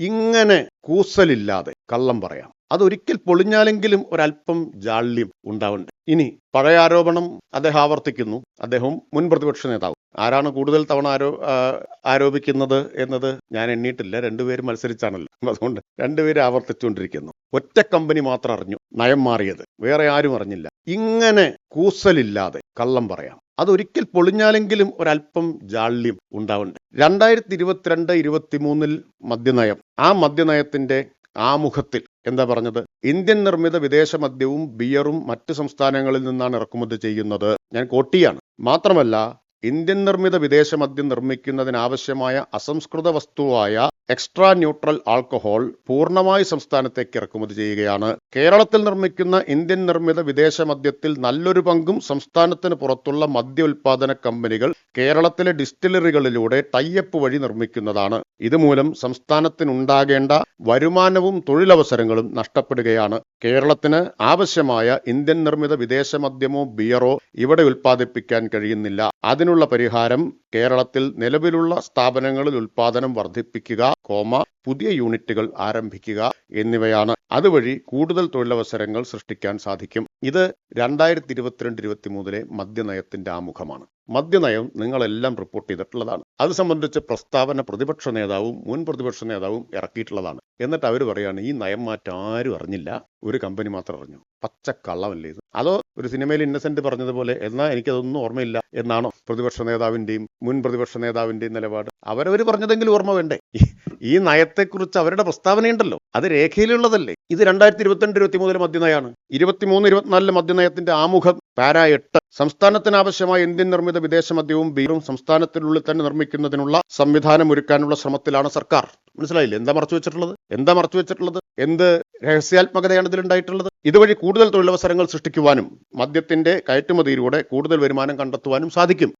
ഇങ്ങനെ കൂസലില്ലാതെ കള്ളം പറയാം. അതൊരിക്കൽ പൊളിഞ്ഞാലെങ്കിലും ഒരല്പം ജാള്യം ഉണ്ടാവുന്നുണ്ട് ഇനി പഴയ ആരോപണം അദ്ദേഹം ആവർത്തിക്കുന്നു. അദ്ദേഹം മുൻ പ്രതിപക്ഷ നേതാവ്. ആരാണ് കൂടുതൽ തവണ ആരോ ആരോപിക്കുന്നത് എന്നത് ഞാൻ എണ്ണിയിട്ടില്ല രണ്ടുപേരും മത്സരിച്ചാണല്ലോ. അതുകൊണ്ട് രണ്ടുപേരും ആവർത്തിച്ചുകൊണ്ടിരിക്കുന്നു. ഒറ്റ കമ്പനി മാത്രം അറിഞ്ഞു. നയം മാറിയത്. വേറെ ആരും അറിഞ്ഞില്ല. ഇങ്ങനെ കൂസലില്ലാതെ കള്ളം പറയാം. അതൊരിക്കൽ പൊളിഞ്ഞാലെങ്കിലും ഒരല്പം ജാള്യം ഉണ്ടാവുന്നുണ്ട് രണ്ടായിരത്തി ഇരുപത്തിരണ്ട് ഇരുപത്തിമൂന്നിൽ മദ്യനയം. ആ മദ്യനയത്തിന്റെ ആമുഖത്തിൽ എന്താ പറഞ്ഞത്? ഇന്ത്യൻ നിർമ്മിത വിദേശ മദ്യവും ബിയറും മറ്റ് സംസ്ഥാനങ്ങളിൽ നിന്നാണ് ഇറക്കുമതി ചെയ്യുന്നത്. ഞാൻ കോട്ടിയാണ് മാത്രമല്ല ഇന്ത്യൻ നിർമ്മിത വിദേശ മദ്യം നിർമ്മിക്കുന്നതിനാവശ്യമായ അസംസ്കൃത വസ്തുവായ എക്സ്ട്രാ ന്യൂട്രൽ ആൽക്കഹോൾ പൂർണമായി സംസ്ഥാനത്തേക്ക് ഇറക്കുമതി ചെയ്യുകയാണ്. കേരളത്തിൽ നിർമ്മിക്കുന്ന ഇന്ത്യൻ നിർമ്മിത വിദേശ മദ്യത്തിൽ നല്ലൊരു പങ്കും സംസ്ഥാനത്തിന് പുറത്തുള്ള മദ്യ ഉൽപാദന കമ്പനികൾ കേരളത്തിലെ ഡിസ്റ്റിലറികളിലൂടെ ടൈയപ്പ് വഴി നിർമ്മിക്കുന്നതാണ്. ഇതുമൂലം സംസ്ഥാനത്തിനുണ്ടാകേണ്ട വരുമാനവും തൊഴിലവസരങ്ങളും നഷ്ടപ്പെടുകയാണ്. കേരളത്തിന് ആവശ്യമായ ഇന്ത്യൻ നിർമ്മിത വിദേശ മദ്യമോ ബിയറോ ഇവിടെ ഉൽപ്പാദിപ്പിക്കാൻ കഴിയുന്നില്ല. അതിനുള്ള പരിഹാരം കേരളത്തിൽ നിലവിലുള്ള സ്ഥാപനങ്ങളിൽ ഉൽപ്പാദനം വർദ്ധിപ്പിക്കുക കോമ പുതിയ യൂണിറ്റുകൾ ആരംഭിക്കുക എന്നിവയാണ്. അതുവഴി കൂടുതൽ തൊഴിലവസരങ്ങൾ സൃഷ്ടിക്കാൻ സാധിക്കും. ഇത് രണ്ടായിരത്തി ഇരുപത്തിരണ്ട് ഇരുപത്തി മൂന്നിലെ മദ്യനയത്തിന്റെ ആമുഖമാണ്. മദ്യനയം നിങ്ങളെല്ലാം റിപ്പോർട്ട് ചെയ്തിട്ടുള്ളതാണ്. അത് സംബന്ധിച്ച് പ്രസ്താവന പ്രതിപക്ഷ നേതാവും മുൻ പ്രതിപക്ഷ നേതാവും ഇറക്കിയിട്ടുള്ളതാണ്. എന്നിട്ട് അവർ പറയാണ് ഈ നയം മാറ്റം ആരും അറിഞ്ഞില്ല. ഒരു കമ്പനി മാത്രം അറിഞ്ഞു. പച്ചക്കള്ളമല്ലേ ഇത്? അതോ ഒരു സിനിമയിൽ ഇന്നസെന്റ് പറഞ്ഞതുപോലെ എന്നാൽ എനിക്കതൊന്നും ഓർമ്മയില്ല എന്നാണോ പ്രതിപക്ഷ നേതാവിന്റെയും മുൻ പ്രതിപക്ഷ നേതാവിന്റെയും നിലപാട്? അവരവർ പറഞ്ഞതെങ്കിലും ഓർമ്മ വേണ്ടേ? ഈ- നയത്തെക്കുറിച്ച് അവരുടെ പ്രസ്താവനയുണ്ടല്ലോ. അത് രേഖയിലുള്ളതല്ലേ? ഇത് രണ്ടായിരത്തി ഇരുപത്തിരണ്ട് ഇരുപത്തി മൂന്നിലെ മദ്യനയാണ് ഇരുപത്തിമൂന്ന് ഇരുപത്തിനാലിലെ മദ്യനയത്തിന്റെ ആമുഖം പാര എട്ട്. സംസ്ഥാനത്തിന് ആവശ്യമായ ഇന്ത്യൻ നിർമ്മിത വിദേശ മദ്യവും ബീറും സംസ്ഥാനത്തിനുള്ളിൽ തന്നെ നിർമ്മിക്കുന്നതിനുള്ള സംവിധാനം ഒരുക്കാനുള്ള ശ്രമത്തിലാണ് സർക്കാർ. മനസ്സിലായില്ലേ? എന്താ മറച്ചു വെച്ചിട്ടുള്ളത് എന്താ മറച്ചു വെച്ചിട്ടുള്ളത് എന്ത് രഹസ്യാത്മകതയാണ് ഇതിലുണ്ടായിട്ടുള്ളത്? ഇതുവഴി കൂടുതൽ തൊഴിലവസരങ്ങൾ സൃഷ്ടിക്കുവാനും മദ്യത്തിന്റെ കയറ്റുമതിയിലൂടെ കൂടുതൽ വരുമാനം കണ്ടെത്തുവാനും സാധിക്കും.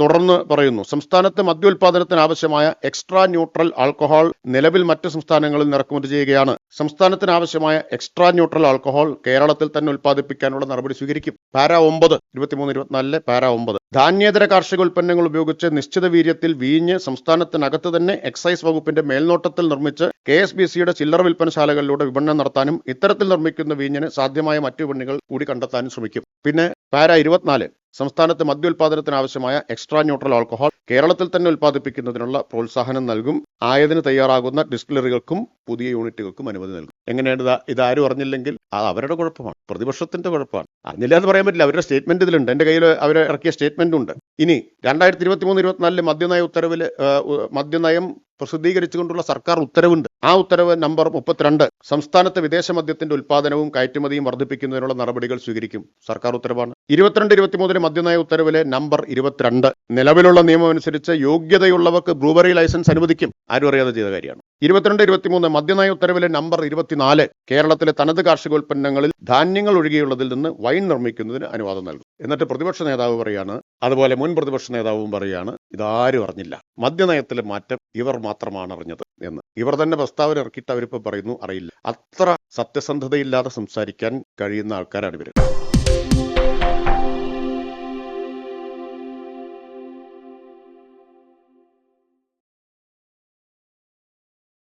തുടർന്ന് പറയുന്നു സംസ്ഥാനത്ത് മദ്യോൽപാദനത്തിന് ആവശ്യമായ എക്സ്ട്രാ ന്യൂട്രൽ ആൽക്കഹോൾ നിലവിൽ മറ്റ് സംസ്ഥാനങ്ങളിൽ ഇറക്കുമതി ചെയ്യുകയാണ്. സംസ്ഥാനത്തിന് ആവശ്യമായ എക്സ്ട്രാ ന്യൂട്രൽ ആൽക്കഹോൾ കേരളത്തിൽ തന്നെ ഉൽപ്പാദിപ്പിക്കാനുള്ള നടപടി സ്വീകരിക്കും. പാര ഒമ്പത് ഇരുപത്തിമൂന്ന് ഇരുപത്തിനാലിലെ പാര ഒമ്പത്. ധാന്യേതര കാർഷിക ഉൽപ്പന്നങ്ങൾ ഉപയോഗിച്ച് നിശ്ചിത വീര്യത്തിൽ വീഞ്ഞ് സംസ്ഥാനത്തിനകത്ത് തന്നെ എക്സൈസ് വകുപ്പിന്റെ മേൽനോട്ടത്തിൽ നിർമ്മിച്ച് കെ എസ് ബി സിയുടെ ചില്ലറ വിൽപ്പനശാലകളിലൂടെ വിപണനം നടത്താനും ഇത്തരത്തിൽ നിർമ്മിക്കുന്ന വീഞ്ഞിന് സാധ്യമായ മറ്റു വിപണികൾ കൂടി കണ്ടെത്താനും ശ്രമിക്കും. പിന്നെ പാര ഇരുപത്തിനാല് സംസ്ഥാനത്ത് മദ്യോൽപാദനത്തിന് ആവശ്യമായ എക്സ്ട്രാ ന്യൂട്രൽ ആൽക്കഹോൾ കേരളത്തിൽ തന്നെ ഉൽപ്പാദിപ്പിക്കുന്നതിനുള്ള പ്രോത്സാഹനം നൽകും. ആയതിന് തയ്യാറാകുന്ന ഡിസ്റ്റിലറികൾക്കും പുതിയ യൂണിറ്റുകൾക്കും അനുമതി നൽകും. എങ്ങനെയാണ് ഇത്? ഇതാരും അറിഞ്ഞില്ലെങ്കിൽ അത് അവരുടെ കുഴപ്പമാണ്. പ്രതിപക്ഷത്തിന്റെ കുഴപ്പമാണ്. അറിഞ്ഞില്ല എന്ന് പറയാൻ പറ്റില്ല. അവരുടെ സ്റ്റേറ്റ്മെന്റ് ഇതിലുണ്ട്. എന്റെ കയ്യിൽ അവർ ഇറക്കിയ സ്റ്റേറ്റ്മെന്റ് ഉണ്ട്. ഇനി രണ്ടായിരത്തി ഇരുപത്തി മൂന്ന് ഇരുപത്തിനാലിലെ മദ്യനയ ഉത്തരവിൽ മദ്യനയം പ്രസിദ്ധീകരിച്ചുകൊണ്ടുള്ള സർക്കാർ ഉത്തരവുണ്ട്. ആ ഉത്തരവ് നമ്പർ മുപ്പത്തിരണ്ട്. സംസ്ഥാനത്ത് വിദേശ മദ്യത്തിന്റെ ഉൽപ്പാദനവും കയറ്റുമതിയും വർദ്ധിപ്പിക്കുന്നതിനുള്ള നടപടികൾ സ്വീകരിക്കും. സർക്കാർ ഉത്തരവാണ്. ഇരുപത്തിരണ്ട് ഇരുപത്തിമൂന്നിന് മദ്യനയ ഉത്തരവിലെ നമ്പർ ഇരുപത്തിരണ്ട്. നിലവിലുള്ള നിയമം അനുസരിച്ച് യോഗ്യതയുള്ളവർക്ക് ബ്രൂവറി ലൈസൻസ് അനുവദിക്കും. ആരും അറിയാതെ ചെയ്ത കാര്യമാണ്. ഇരുപത്തിരണ്ട് ഇരുപത്തിമൂന്ന് മദ്യനയ ഉത്തരവിലെ നമ്പർ ഇരുപത്തിനാല് കേരളത്തിലെ തനത് കാർഷികോൽപ്പന്നങ്ങളിൽ ധാന്യങ്ങൾ ഒഴികെയുള്ളതിൽ നിന്ന് വൈൻ നിർമ്മിക്കുന്നതിന് അനുവാദം നൽകും. എന്നിട്ട് പ്രതിപക്ഷ നേതാവ് പറയാണ് അതുപോലെ മുൻ പ്രതിപക്ഷ നേതാവും പറയുകയാണ് ഇതാരും അറിഞ്ഞില്ല. മദ്യനയത്തിലെ മാറ്റം ഇവർ മാത്രമാണ് അറിഞ്ഞത് എന്ന്. ഇവർ തന്നെ പ്രസ്താവന ഇറക്കിയിട്ട് അവരിപ്പോൾ പറയുന്നു അറിയില്ല. അത്ര സത്യസന്ധതയില്ലാതെ സംസാരിക്കാൻ കഴിയുന്ന ആൾക്കാരാണ് ഇവർ